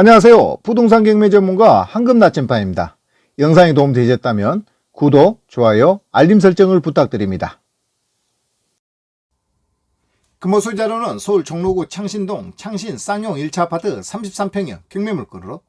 안녕하세요. 부동산 경매 전문가 황금 나침반입니다. 영상이 도움되셨다면 구독, 좋아요, 알림 설정을 부탁드립니다. 금호 소자료는 서울 종로구 창신동 창신 쌍용 1차 아파트 33평형 경매 물건으로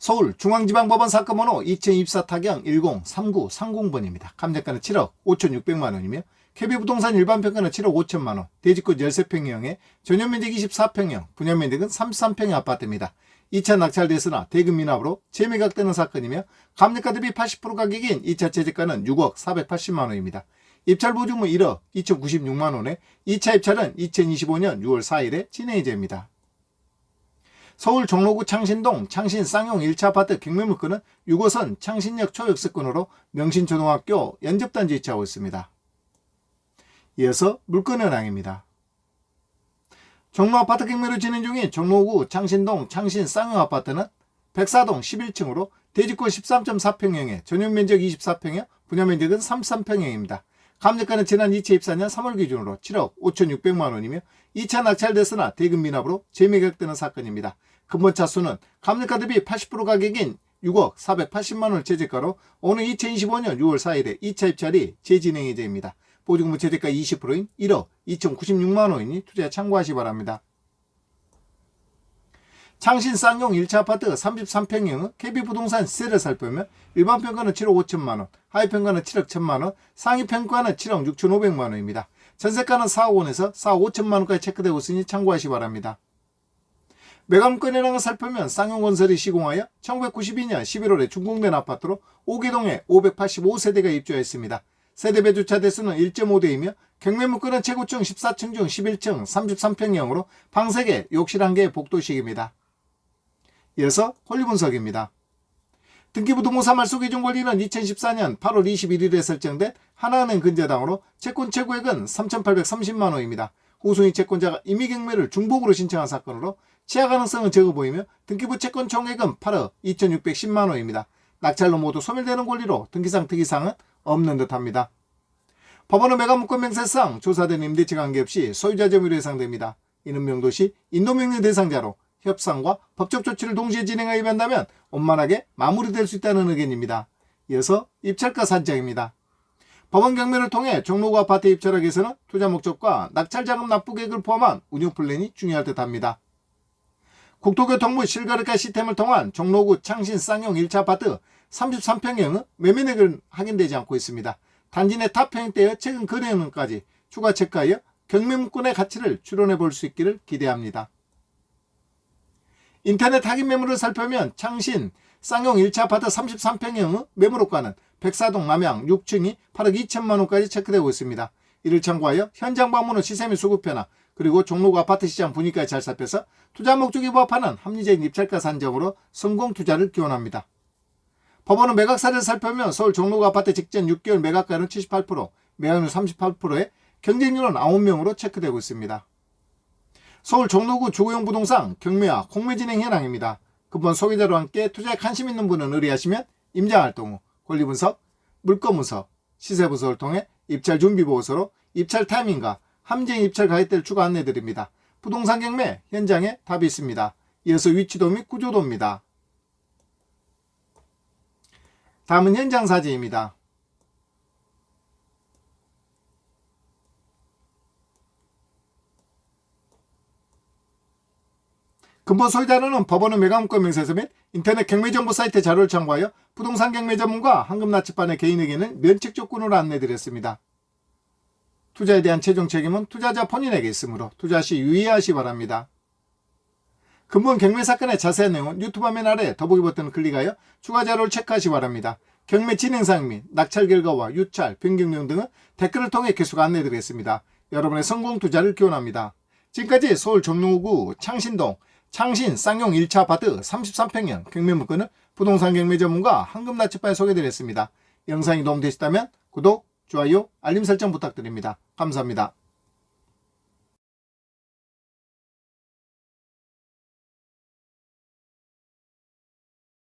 서울 중앙지방법원 사건 번호 2024 타경 103930번입니다. 감정가는 7억 5,600만 원이며 KB부동산 일반 평가는 7억 5천만 원, 대지권 13평형에 전용면적 24평형, 분양면적은 33평형 아파트입니다. 2차 낙찰됐으나 대금 미납으로 재매각되는 사건이며 감정가 대비 80% 가격인 2차 최저가는 6억 480만 원입니다. 입찰 보증은 1억 2,096만 원에 2차 입찰은 2025년 6월 4일에 진행 예정입니다. 서울 종로구 창신동 창신 쌍용 1차 아파트 경매물건은 6호선 창신역 초역세권으로 명신초등학교 연접단지 위치하고 있습니다. 이어서 물건 현황입니다. 종로 아파트 경매로 진행 중인 종로구 창신동 창신 쌍용 아파트는 백사동 11층으로 대지권 13.4평형에 전용 면적 24평형, 분양 면적은 33평형입니다. 감정가는 지난 2024년 3월 기준으로 7억 5,600만 원이며 2차 낙찰됐으나 대금 미납으로 재매각되는 사건입니다. 근본 차 수는 감정가 대비 80% 가격인 6억 480만 원을 최저가로 오는 2025년 6월 4일에 2차 입찰이 재진행 예정입니다. 보증금 최저가 20%인 1억 2,096만 원이니 투자에 참고하시 기 바랍니다. 창신 쌍용 1차 아파트 33평형은 KB부동산 시세를 살펴보면 일반 평가는 7억 5천만 원, 하위 평가는 7억 1천만 원, 상위 평가는 7억 6천 5백만 원입니다. 전세가는 4억 원에서 4억 5천만 원까지 체크되고 있으니 참고하시 기 바랍니다. 매감권이라는 걸 살펴보면 쌍용건설이 시공하여 1992년 11월에 준공된 아파트로 오개동에 585세대가 입주하였습니다. 세대배 주차 대수는 1.5대이며 경매물건은 최고층 14층 중 11층 33평형으로 방 3개, 욕실 1개 복도식입니다. 이어서 권리 분석입니다. 등기부등본사 말소기준 권리는 2014년 8월 21일에 설정된 하나은행 근저당으로 채권 최고액은 3,830만 원입니다. 후순위 채권자가 임의경매를 중복으로 신청한 사건으로 취하 가능성은 적어 보이며 등기부 채권 총액은 8억 2,610만 원입니다. 낙찰로 모두 소멸되는 권리로 등기상 특이사항은 없는 듯합니다. 법원은 매각물권 명세상 조사된 임대차 관계없이 소유자 점유로 예상됩니다. 이는 명도시 인도명령 대상자로 협상과 법적 조치를 동시에 진행하게 된다면 원만하게 마무리될 수 있다는 의견입니다. 이어서 입찰가 산정입니다. 법원 경매를 통해 종로구 아파트 입찰하기 위해서는 투자 목적과 낙찰 자금 납부 계획을 포함한 운영 플랜이 중요할 듯합니다. 국토교통부 실거래가 시스템을 통한 종로구 창신 쌍용 1차 아파트 33평형은 매매액은 확인되지 않고 있습니다. 단지 내 타평대의 최근 거래은까지 추가 체크하여 경매문건의 가치를 추론해 볼 수 있기를 기대합니다. 인터넷 확인 매물을 살펴보면 창신 쌍용 1차 아파트 33평형의 매물호가는 백사동 남양 6층이 8억 2천만 원까지 체크되고 있습니다. 이를 참고하여 현장 방문 후 시세 및 수급 변화 그리고 종로구 아파트 시장 분위기까지 잘 살펴서 투자 목적에 부합하는 합리적인 입찰가 산정으로 성공 투자를 기원합니다. 법원은 매각사를 살펴보면 서울 종로구 아파트 직전 6개월 매각가는 78%, 매각률 38%에 경쟁률은 9명으로 체크되고 있습니다. 서울 종로구 주거용 부동산 경매와 공매 진행 현황입니다. 금번 소개자로 함께 투자에 관심 있는 분은 의뢰하시면 임장활동 후 권리분석, 물건분석, 시세분석을 통해 입찰 준비 보고서로 입찰 타이밍과 함정 입찰 가격대를 추가 안내드립니다. 부동산 경매 현장에 답이 있습니다. 이어서 위치도 및 구조도입니다. 다음은 현장 사진입니다. 근본 소유자료는 법원의 매각문건 명세서 및 인터넷 경매정보 사이트 자료를 참고하여 부동산 경매 전문가 황금나치반의 개인에게는 면책 조건으로 안내드렸습니다. 투자에 대한 최종 책임은 투자자 본인에게 있으므로 투자 시 유의하시 바랍니다. 근본 경매 사건의 자세한 내용은 유튜브 화면 아래 더보기 버튼을 클릭하여 추가 자료를 체크하시 기 바랍니다. 경매 진행 사항 및 낙찰 결과와 유찰, 변경 내용 등은 댓글을 통해 계속 안내드리겠습니다. 여러분의 성공 투자를 기원합니다. 지금까지 서울 종로구 창신동 창신 쌍용 1차 아파트 33평형 경매 물건을 부동산 경매 전문가 황금나치바에 소개드렸습니다. 영상이 도움되셨다면 구독, 좋아요, 알림 설정 부탁드립니다. 감사합니다.